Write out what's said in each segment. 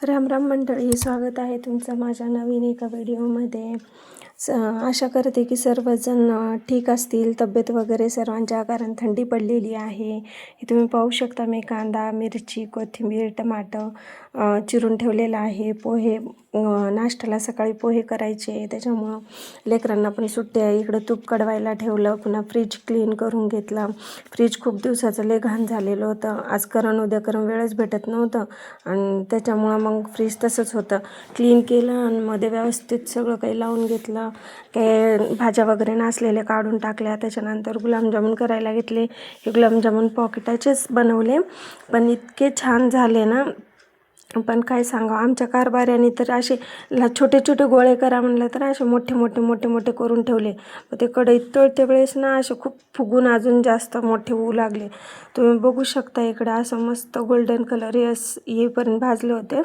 राम राम मंडळी स्वागत आहे तुमचं माझ्या नवीन एका व्हिडिओमध्ये. स आशा करते की सर्वजण ठीक असतील तब्येत वगैरे सर्वांच्या कारण थंडी पडलेली आहे. हे तुम्ही पाहू शकता मी कांदा मिरची कोथिंबीर टमाटर चिरून ठेवलेला आहे. पोहे नाश्त्याला सकाळी पोहे करायचे. त्याच्यामुळं लेकरांना पण सुट्ट्या आहे. इकडं तूप कडवायला ठेवलं. पुन्हा फ्रीज क्लीन करून घेतला. फ्रीज खूप दिवसाचं लय घाण झालेलं होतं. आज करण उद्या करण वेळच भेटत नव्हतं. आणि त्याच्यामुळं मग फ्रीज तसंच होतं. क्लीन केलं आणि मध्ये व्यवस्थित सगळं काही लावून घेतलं. काही भाज्या वगैरे नसलेल्या काढून टाकल्या. त्याच्यानंतर गुलाबजामून करायला घेतले. हे गुलाबजामून पॉकेटाचेच बनवले. पण इतके छान झाले ना पण काय सांगावं? आमच्या कारभाऱ्याने तर असे ला छोटे छोटे गोळे करा म्हणलं तर असे मोठे मोठे मोठे मोठे करून ठेवले. मग ते कढईत तळते वेळेस ना असे खूप फुगून अजून जास्त मोठे होऊ लागले. तुम्ही बघू शकता इकडे असं मस्त गोल्डन कलर येस येईपर्यंत भाजले होते.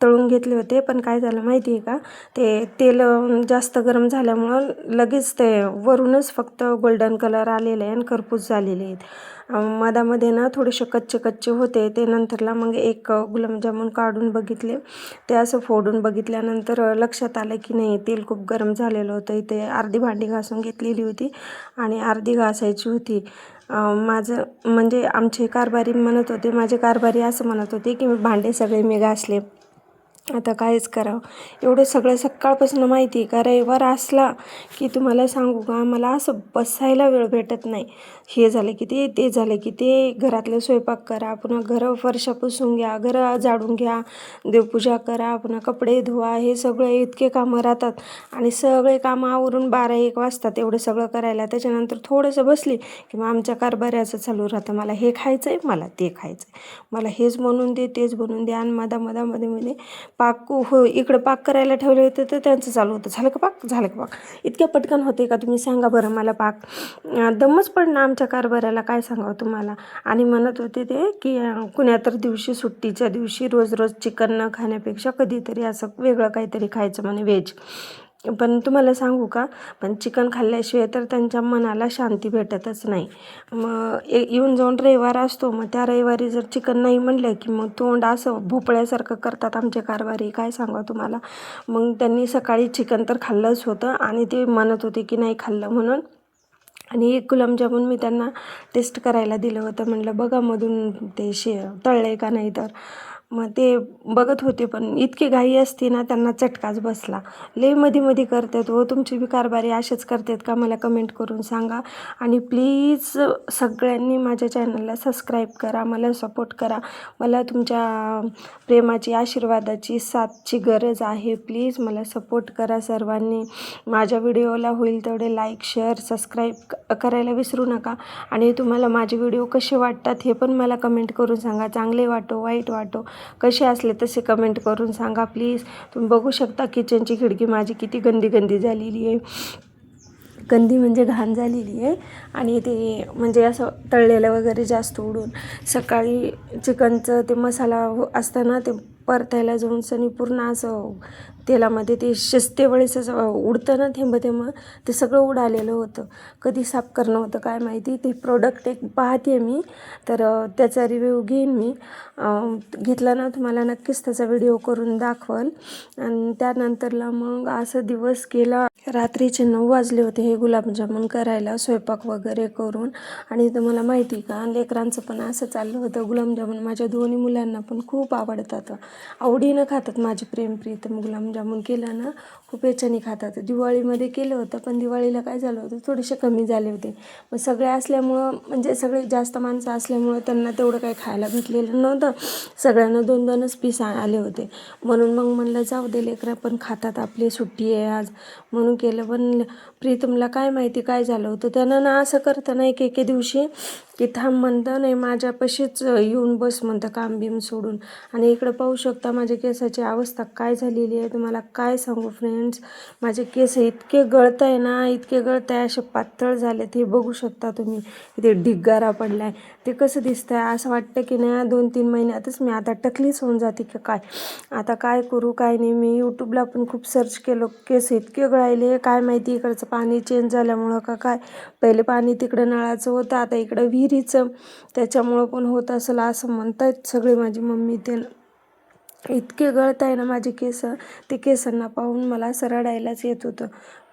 तळून घेतले होते पण काय झालं माहिती आहे का? ते तेल जास्त गरम झाल्यामुळं लगेच ते वरूनच फक्त गोल्डन कलर आलेले आहे आणि खरपूस झालेले आहेत. मधामध्ये ना थोडेसे कच्चे कच्चे होते ते नंतरला मग एक गुलाबजामून काढून बघितले. ते असं फोडून बघितल्यानंतर लक्षात आलं की नाही तेल खूप गरम झालेलं होतं. इथे अर्धी भांडी घासून घेतलेली होती आणि अर्धी घासायची होती. माझं म्हणजे आमचे कारभारी म्हणत होते माझे कारभारी असं म्हणत होते की मी भांडे सगळे मी घासले. आता कायच करावं. एवढं सगळं सकाळपासून माहिती आहे का? रविवार असला की तुम्हाला सांगू का? मला असं बसायला वेळ भेटत नाही. हे झालं की ते ते झालं की ते. घरातलं स्वयंपाक करा पुन्हा घरं फरशा पुसून घ्या घरं झाडून घ्या देवपूजा करा पुन्हा कपडे धुवा हे सगळे इतके कामं राहतात. आणि सगळे कामं आवरून बारा एक वाजतात एवढं सगळं करायला. त्याच्यानंतर थोडंसं बसली की मग आमच्या कारभाऱ्याचं चालू राहतं. मला हे खायचं आहे मला ते खायचं आहे मला हेच बनवून दे तेच बनवून दे. आणि मधा मधामध्ये मध्ये पाक हो इकडं पाक करायला ठेवले होते तर त्यांचं चालू होतं. झालं का पाक? झालं का पाक? इतक्या पटकन होते का तुम्ही सांगा बरं मला पाक. दमच पडणं आमच्या कारभाराला काय सांगावं तुम्हाला? आणि म्हणत होते ते की कुण्या तर दिवशी सुट्टीच्या दिवशी रोज रोज चिकन न खाण्यापेक्षा कधीतरी असं वेगळं काहीतरी खायचं म्हणे व्हेज. पण तुम्हाला सांगू का? पण चिकन खाल्ल्याशिवाय तर त्यांच्या मनाला शांती भेटतच नाही. मग येऊन जाऊन रविवार असतो मग त्या रविवारी जर चिकन नाही म्हणलं की मग तोंड असं भोपळ्यासारखं करतात आमचे कारभारी काय सांगा तुम्हाला? मग त्यांनी सकाळी चिकन तर खाल्लंच होतं आणि ते म्हणत होते की नाही खाल्लं म्हणून आणि एक गुलाबजामुन मी त्यांना टेस्ट करायला दिलं होतं. म्हणलं बघा मधून ते शे तळलं आहे का नाही तर. मग ते बघत होते पण इतकी घाई असते ना त्यांना चटकाच बसला. लयमध्ये मध्ये करतात व तुमची बी कारभारी असेच करतात का? मला कमेंट करून सांगा. आणि प्लीज सगळ्यांनी माझ्या चॅनलला सबस्क्राईब करा मला सपोर्ट करा. मला तुमच्या प्रेमाची आशीर्वादाची साथची गरज आहे. प्लीज मला सपोर्ट करा सर्वांनी. माझ्या व्हिडिओला होईल तेवढे लाईक शेअर सबस्क्राईब करायला विसरू नका. आणि तुम्हाला माझे व्हिडिओ कसे वाटतात हे पण मला कमेंट करून सांगा. चांगले वाटो वाईट वाटो. कसे असले तसे कमेंट करून सांगा प्लीज तुम्ही बघू शकता किचनची खिडकी माझी किती गंदी गंदी झालेली आहे. गंदी म्हणजे घाण झालेली आहे. आणि ते म्हणजे असं तळलेलं वगैरे जास्त उडून सकाळी चिकनचं ते मसाला असताना ते परतायला जाऊन सनी पूर्ण असं तेलामध्ये ते शिजते वेळेस असं उडतं ना थेंब थेंब ते सगळं उडालेलं होतं. कधी साफ करणं होतं काय माहिती ते प्रोडक्ट एक पाहते मी. तर त्याचा रिव्ह्यू घेईन मी. घेतला ना तुम्हाला नक्कीच त्याचा व्हिडिओ करून दाखवल. आणि त्यानंतरला मग असं दिवस गेला. रात्रीचे नऊ वाजले होते हे गुलाबजामुन करायला स्वयंपाक वगैरे करून. आणि तुम्हाला माहिती का लेकरांचं पण असं चाललं होतं. गुलाबजामुन माझ्या दोन्ही मुलांना पण खूप आवडतात. आवडीनं खातात माझे प्रेम गुलाम गुलाबजामुन केलं ना खूप याच्याने खातात. दिवाळीमध्ये केलं होतं पण दिवाळीला काय झालं होतं थोडेसे कमी झाले होते. मग सगळे असल्यामुळं म्हणजे सगळे जास्त माणसं असल्यामुळं त्यांना तेवढं काही खायला भेटलेलं नव्हतं. सगळ्यांना दोन दोनच पीस आले होते. म्हणून मग म्हणलं जाऊ दे लेकरं पण खातात आपली सुट्टी आहे आज. म्हणून केलं पण प्रीतमला काय माहिती काय झालं होतं? त्यानं ना असं करताना एक एके दिवशी की थांब म्हणतं नाही माझ्यापाशीच येऊन बस म्हणतं काम बिम सोडून. आणि इकडं पाहू शकता माझ्या केसाची अवस्था काय झालेली आहे तुम्हाला काय सांगू फ्रेंड्स माझे केस इतके गळत आहे ना इतके गळत आहे असे पातळ झालेत हे बघू शकता तुम्ही. इथे ढिगारा पडला आहे ते कसं दिसतं आहे असं वाटतं की नाही दोन तीन महिन्यातच मी आता टकलीच होऊन जाते की काय? आता काय करू काय नाही? मी यूट्यूबला पण खूप सर्च केलं. केस इतके गळायले. काय माहिती इकडचं पाणी चेंज झाल्यामुळं का काय? पहिले पाणी तिकडं नळाचं होतं आता इकडं विहिरीचं. त्याच्यामुळं पण होत असेल असं म्हणतायत सगळे माझी मम्मी. ते इतके गळत आहे ना माझे केस. ते केसांना पाहून मला सरडायलाच येत होतं.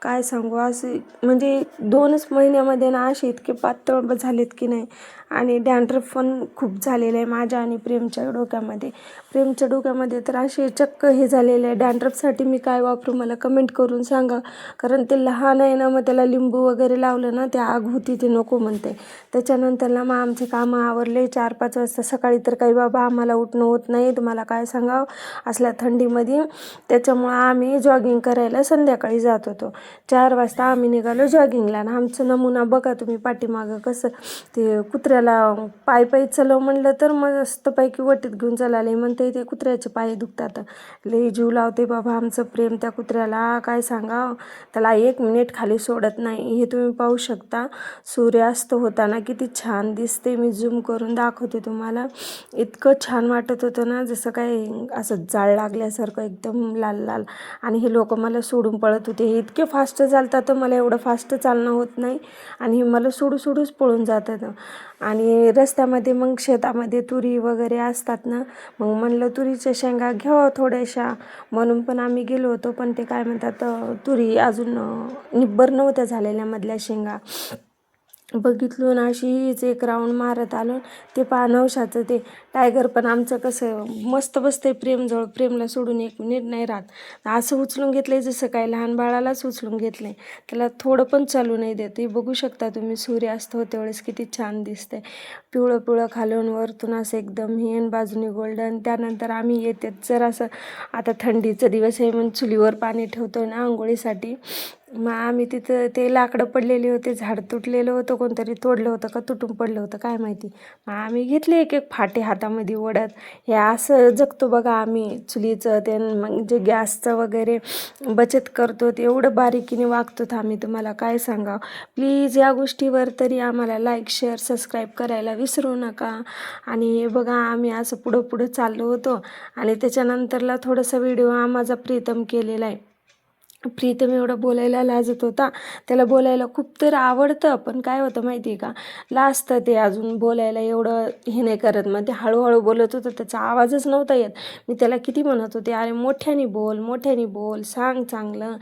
काय सांगू? असे म्हणजे दोनच महिन्यामध्ये ना असे इतके पातळ झालेत की नाही. आणि डॅन्ड्रफ पण खूप झालेलं आहे माझ्या आणि प्रेमच्या डोक्यामध्ये. प्रेमच्या डोक्यामध्ये तर असे चक्क हे झालेले आहे. डॅन्ड्रफसाठी मी काय वापरू मला कमेंट करून सांगा. कारण ते लहान आहे ना मग त्याला लिंबू वगैरे लावलं ना ते आग होती ते नको म्हणते. त्याच्यानंतर ना मग आमचे कामं आवरले. चार पाच वाजता सकाळी तर काही बाबा आम्हाला उठणं होत नाही तुम्हाला काय सांगावं? असल्या थंडीमध्ये. त्याच्यामुळं आम्ही जॉगिंग करायला संध्याकाळी जात होतो. चार वाजता आम्ही निघालो जॉगिंगला आणि आमचं नमुना बघा तुम्ही पाठीमागं कसं ते कुत्र्याला पाय पायी चलव म्हणलं तर मस्तपैकी वटीत घेऊन चलाले. म्हणते ते कुत्र्याचे पाय दुखतात. लई जीव लावते बाबा आमचं प्रेम त्या कुत्र्याला. काय सांगा? त्याला एक मिनिट खाली सोडत नाही. हे तुम्ही पाहू शकता. सूर्यास्त होताना किती छान दिसते. मी झूम करून दाखवते तुम्हाला. इतकं छान वाटत होतं ना जसं काय असं जाळ लागल्यासारखं एकदम लाल लाल आणि हे लोक मला सोडून पळत होते. हे इतके फास्ट फास्ट चालतात तर मला एवढं फास्ट चालणं होत नाही. आणि मला सोडू सोडूच पळून जातात. आणि रस्त्यामध्ये मग शेतामध्ये तुरी वगैरे असतात ना मग म्हणलं तुरीच्या शेंगा घ्यावं थोड्याशा. म्हणून पण आम्ही गेलो होतो पण ते काय म्हणतात तुरी अजून निब्बर नव्हत्या झालेल्या मधल्या शेंगा. बघितलो ना अशीच एक राऊंड मारत आलो. ते पहा नवशाचं ते टायगर पण आमचं कसं मस्त बसते प्रेमजवळ प्रेमला सोडून एक मिनिट नाही राहत. असं उचलून घेतलंय जसं काय लहान बाळालाच उचलून घेतलंय. त्याला थोडं पण चालू नाही देत. हे बघू शकता तुम्ही सूर्यास्त होते वेळेस किती छान दिसतंय. पिवळं पिवळं खालून वरतून असं एकदम हेन बाजूने गोल्डन त्यानंतर आम्ही येते जर असं आता थंडीचा दिवस आहे म्हणून चुलीवर पाणी ठेवतो ना आंघोळीसाठी. मग आम्ही तिथं ते लाकडं पडलेले होते झाड तुटलेलं होतं कोणतरी तोडलं होतं का तुटून पडलं होतं काय माहिती. मग आम्ही घेतले एक एक फाटे हात हातामध्ये ओढत. हे असं जगतो बघा आम्ही चुलीचं ते मग जे गॅसचं वगैरे बचत करतो ते एवढं बारीकीने वागतो आम्ही. तुम्हाला काय सांगा प्लीज या गोष्टीवर तरी आम्हाला लाईक शेअर सबस्क्राईब करायला विसरू नका. आणि हे बघा आम्ही असं पुढं पुढं चाललो होतो. आणि त्याच्यानंतरला थोडासा व्हिडिओ हा माझा प्रीतम केलेला आहे. प्रीतम एवढं बोलायला लाजत होता. त्याला बोलायला खूप तर आवडतं पण काय होतं माहिती आहे का? लाजतं ते अजून बोलायला एवढं हे नाही करत. मग ते हळूहळू बोलत होतं त्याचा आवाजच नव्हता येत. मी त्याला किती म्हणत होते अरे मोठ्याने बोल मोठ्याने बोल सांग चांगलं.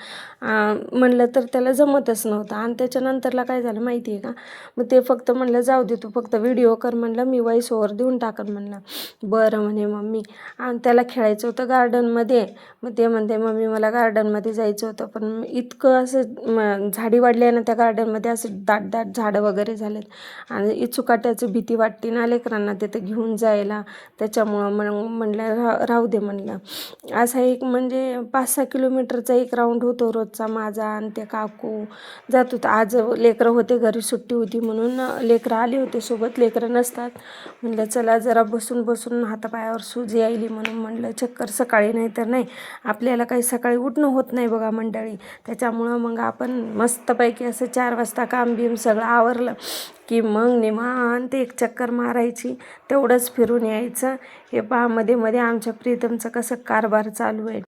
म्हणलं तर त्याला जमतच नव्हतं. आणि त्याच्यानंतरला काय झालं माहिती आहे का? मग ते फक्त म्हणलं जाऊ दे तू फक्त व्हिडिओ कर म्हणलं. मी वॉईस ओव्हर देऊन टाकन म्हणलं. बरं म्हणे मम्मी. आणि त्याला खेळायचं होतं गार्डनमध्ये. मग ते म्हणते मम्मी मला गार्डनमध्ये जायचं होतं. पण इतकं असं झाडी वाढली आहे ना त्या गार्डनमध्ये असं दाट दाट झाडं वगैरे झालेत. आणि इचुकाट्याची भीती वाटते ना लेकरांना तिथं घेऊन जायला. त्याच्यामुळं मग म्हणलं रा राहू दे म्हणलं. असा एक म्हणजे पाच सहा किलोमीटरचा एक राऊंड होतो रोजचा माझा आणि ते काकू. जात होतं. आज लेकरं होते घरी सुट्टी होती म्हणून लेकरं आले होते सोबत. लेकरं नसतात. म्हणलं चला जरा बसून बसून हातापायावर सूज यायली म्हणून म्हणलं चक्कर सकाळी नाही तर नाही. आपल्याला काही सकाळी उठणं होत नाही बघा मंडळी. त्याच्यामुळं मग आपण मस्तपैकी असं चार वाजता काम बिम सगळं आवरलं की मग निवांत एक चक्कर मारायची. तेवढंच फिरून यायचं. हे पहा मध्ये मध्ये आमच्या प्रीतमचं कसं कारभार चालू आहे.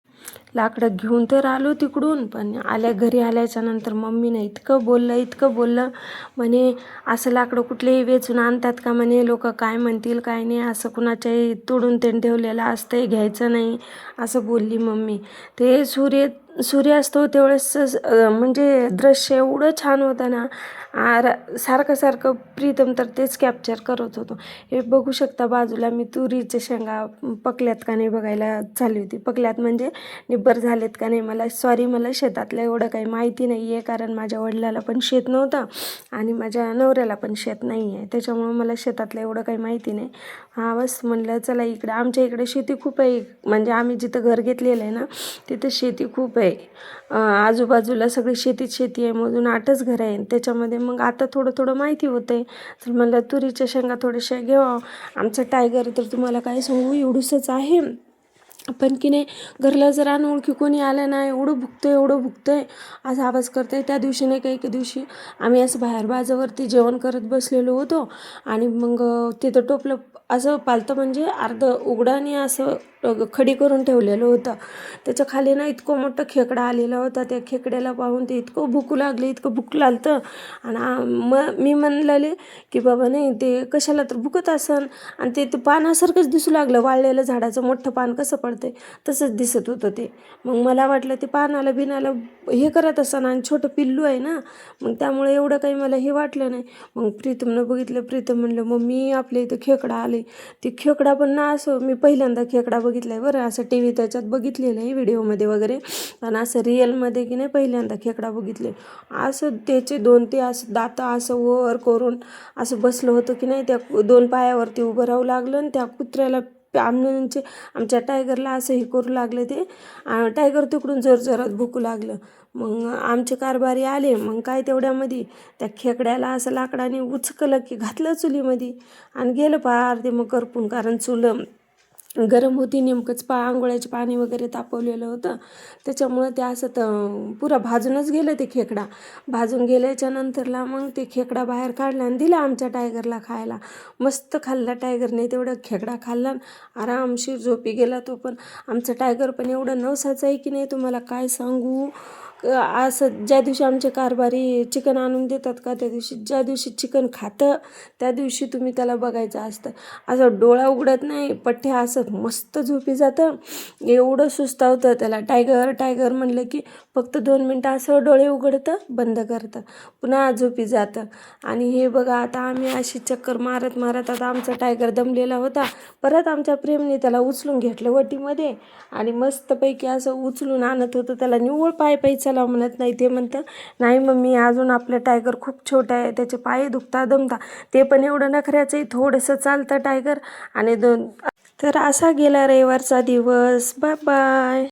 लाकडं घेऊन तर आलो तिकडून पण आल्या घरी आल्याच्यानंतर मम्मीनं इतकं बोललं इतकं बोललं. म्हणे असं लाकडं कुठलेही वेचून आणतात का? म्हणे लोक काय म्हणतील काय नाही असं कुणाच्याही तोडून ते ठेवलेलं असतं घ्यायचं नाही. असं बोलली मम्मी. ते सूर्य सूर्यास्त होते वेळेस म्हणजे दृश्य एवढं छान होतं ना. आर सारखं सारखं प्रीतम तर तेच कॅप्चर करत होतो. हे बघू शकता बाजूला मी तुरीच्या शेंगा पकल्यात का नाही बघायला झाली होती. पकल्यात म्हणजे निब्बर झालेत का नाही मला सॉरी मला शेतातलं एवढं काही माहिती नाही आहे कारण माझ्या वडिलाला पण शेत नव्हतं आणि माझ्या नवऱ्याला पण शेत नाही आहे त्याच्यामुळं मला शेतातलं एवढं काही माहिती नाही. हा बस म्हणलं चला इकडे. आमच्या इकडे शेती खूप आहे. म्हणजे आम्ही जिथं घर घेतलेलं आहे ना तिथं शेती खूप आहे. आजूबाजूला सगळी शेतीच शेती आहे. मधून आठच घर आहे. त्याच्यामध्ये मग आता थोडं थोडं माहिती होतं आहे तर म्हणलं तुरीच्या शेंगा थोड्याशा घेवा आमचं टायगर तर तुम्हाला काय सांगू? एवढूसच आहे. पण की नाही घरला जर अनोळखी कोणी आलं ना एवढं भुकतं आहे एवढं भुकतं आहे असा आवाज करतं आहे त्या दिवशी नाही का एके दिवशी आम्ही असं बाहेर बाजावरती जेवण करत बसलेलो होतो. आणि मग तिथं टोपलं असं पालतं म्हणजे अर्ध उघडाने असं खडी करून ठेवलेलं होतं. त्याच्याखाली ना इतकं मोठं खेकडा आलेला होता. त्या खेकड्याला पाहून ते इतकं भूकू लागले इतकं भूक लागतं. आणि म मग मी म्हणलेले की बाबा नाही ते कशाला तर भुकत असन. आणि ते ते पानासारखंच दिसू लागलं. वाळलेलं झाडाचं मोठं पान कसं पडतंय? तसंच दिसत होतं ते. मग मला वाटलं ते पानाला बिनाला हे करत असन आणि छोटं पिल्लू आहे ना. मग त्यामुळे एवढं काही मला हे वाटलं नाही. मग प्रीतमनं बघितलं. प्रीतम म्हणलं मम्मी आपल्या इथं खेकडा आले. ते खेकडा पण ना असं मी पहिल्यांदा खेकडा बघितला आहे बरं असं टी व्ही त्याच्यात बघितलेलं आहे व्हिडिओमध्ये वगैरे. आणि असं रिअलमध्ये की नाही पहिल्यांदा खेकडा बघितले. असं त्याचे दोन ते असं दातं असं वर करून असं बसलं होतं की नाही त्या दोन पायावरती उभं राहू लागलं आणि त्या कुत्र्याला आमचे म्हणजे आमच्या टायगरला असं हे करू लागलं ते. टायगर तिकडून जोर भुकू लागलं. मग आमचे कारभारी आले. मग काय तेवढ्यामध्ये त्या खेकड्याला असं लाकडाने उचकलं की घातलं चुलीमध्ये. आणि गेलं पार ते मग करपून कारण चुलं गरम होती नेमकंच पा आंघोळ्याचे पाणी वगैरे तापवलेलं होतं. त्याच्यामुळं ते असं तर पुरा भाजूनच गेलं ते खेकडा. भाजून गेल्याच्या नंतरला मग ते खेकडा बाहेर काढला आणि दिला आमच्या टायगरला खायला. मस्त खाल्ला टायगरने तेवढा खेकडा खाल्ला आणि आरामशीर झोपी गेला तो पण. आमचा टायगर पण एवढा नवसाचा आहे की नाही तुम्हाला काय सांगू? असं ज्या दिवशी आमचे कारभारी चिकन आणून देतात का त्या दिवशी ज्या दिवशी चिकन खातं त्या दिवशी तुम्ही त्याला बघायचं असतं. असं डोळा उघडत नाही पठ्ठ्या असं मस्त झोपी जातं. एवढं सुस्तावतं त्याला. टायगर टायगर म्हणलं की फक्त दोन मिनटं असं डोळे उघडतं बंद करतं. पुन्हा झोपी जातं. आणि हे बघा आता आम्ही अशी चक्कर मारत मारत आता आमचा टायगर दमलेला होता. परत आमच्या प्रेमने त्याला उचलून घेतलं वटीमध्ये. आणि मस्तपैकी असं उचलून आणत होतं. त्याला निव्वळ पाय पायचा त्याला म्हणत नाही. ते म्हणतं नाही मम्मी अजून आपलं टायगर खूप छोटा आहे. त्याचे पाय दुखता दमता ते पण एवढं नखऱ्याचं आहे थोडंसं चालतं टायगर आणि दोन तर असा गेला रविवारचा दिवस. Bye bye